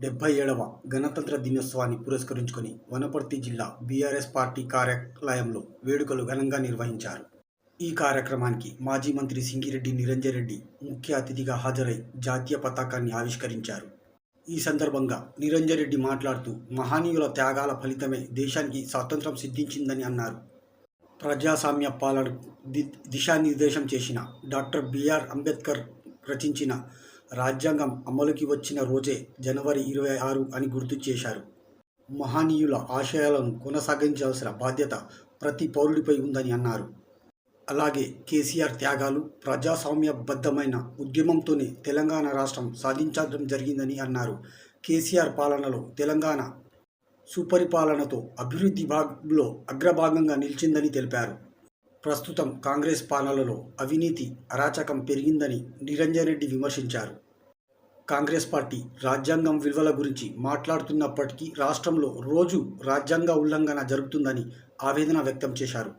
డెబ్బై ఏడవ గణతంత్ర దినోత్సవాన్ని పురస్కరించుకొని వనపర్తి జిల్లా బీఆర్ఎస్ పార్టీ కార్యాలయంలో వేడుకలు ఘనంగా నిర్వహించారు. ఈ కార్యక్రమానికి మాజీ మంత్రి సింగిరెడ్డి నిరంజన్ రెడ్డి ముఖ్య అతిథిగా హాజరై జాతీయ పతాకాన్ని ఆవిష్కరించారు. ఈ సందర్భంగా నిరంజన్ రెడ్డి మాట్లాడుతూ మహనీయుల త్యాగాల ఫలితమే దేశానికి స్వాతంత్రం సిద్ధించిందని అన్నారు. ప్రజాస్వామ్య పాలనకు ది దిశానిర్దేశం చేసిన డాక్టర్ బిఆర్ అంబేద్కర్ రచించిన రాజ్యాంగం అమలుకి వచ్చిన రోజే జనవరి ఇరవై ఆరు అని గుర్తు చేశారు. మహనీయుల ఆశయాలను కొనసాగించాల్సిన బాధ్యత ప్రతి పౌరుడిపై ఉందని అన్నారు. అలాగే కేసీఆర్ త్యాగాలు ప్రజాస్వామ్యబద్ధమైన ఉద్యమంతోనే తెలంగాణ రాష్ట్రం సాధించడం జరిగిందని అన్నారు. కేసీఆర్ పాలనలో తెలంగాణ సుపరిపాలనతో అభివృద్ధి భాగంలో అగ్రభాగంగా నిలిచిందని తెలిపారు. ప్రస్తుతం కాంగ్రెస్ పాలనలో అవినీతి అరాచకం పెరిగిందని నిరంజన్ రెడ్డి విమర్శించారు. కాంగ్రెస్ పార్టీ రాజ్యాంగం విలువల గురించి మాట్లాడుతున్నప్పటికీ రాష్ట్రంలో రోజు రాజ్యాంగ ఉల్లంఘన జరుగుతుందని ఆవేదన వ్యక్తం చేశారు.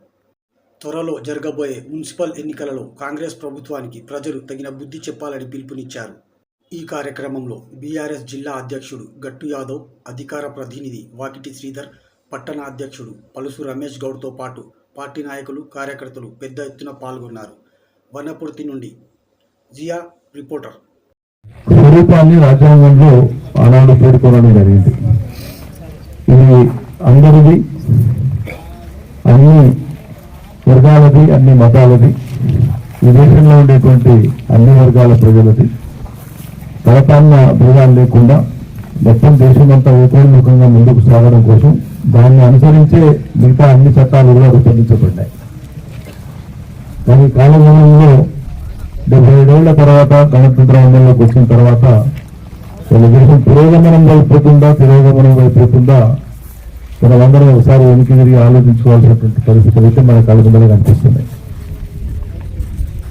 త్వరలో జరగబోయే మున్సిపల్ ఎన్నికలలో కాంగ్రెస్ ప్రభుత్వానికి ప్రజలు తగిన బుద్ధి చెప్పాలని పిలుపునిచ్చారు. ఈ కార్యక్రమంలో బీఆర్ఎస్ జిల్లా అధ్యక్షుడు గట్టు యాదవ్ అధికార ప్రతినిధి వాకిటి శ్రీధర్ పట్టణ అధ్యక్షుడు పలుసు రమేష్ గౌడ్తో పాటు పార్టీ నాయకులు కార్యకర్తలు పెద్ద ఎత్తున పాల్గొన్నారు. వనపర్తి నుండి జియా రిపోర్టర్. స్వరూపాన్ని రాజ్యాంగంలో ఆనాడు పేర్కొనడం జరిగింది. ఇది అందరిది అన్ని వర్గాలది అన్ని మతాలది ఈ దేశంలో ఉండేటువంటి అన్ని వర్గాల ప్రజలది. తరపాన్న భేదాలు లేకుండా మొత్తం దేశమంతా ఏకోన్ముఖంగా ముందుకు సాగడం కోసం దాన్ని అనుసరించే మిగతా అన్ని చట్టాలు కూడా రూపొందించబడ్డాయి కానీ కాలగమనంలో డెబ్బై ఏడేళ్ళ తర్వాత గణతంత్ర అమల్లోకి వచ్చిన తర్వాత మన దేశం పురోగమనం వైపోతుందా తిరోగమనం వైపోతుందా మనమందరం ఒకసారి వెనక్కి తిరిగి ఆలోచించుకోవాల్సినటువంటి పరిస్థితులు అయితే మన కళ్ళ కనిపిస్తున్నాయి.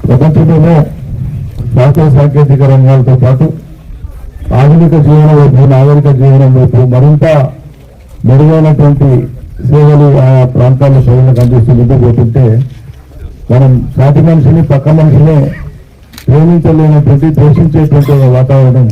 ప్రపంచంలోనే శాస్త్ర సాంకేతిక రంగాలతో పాటు ఆధునిక జీవనం వైపు నాగరిక జీవనం వైపు మరింత మెరుగైనటువంటి సేవలు ఆయా ప్రాంతాల్లో ప్రజలకు అందిస్తూ ముందుకు పోతుంటే మనం సాటి మనిషిని పక్క మనిషిని ప్రేమించలేనటువంటి ద్వేషించేటువంటి వాతావరణం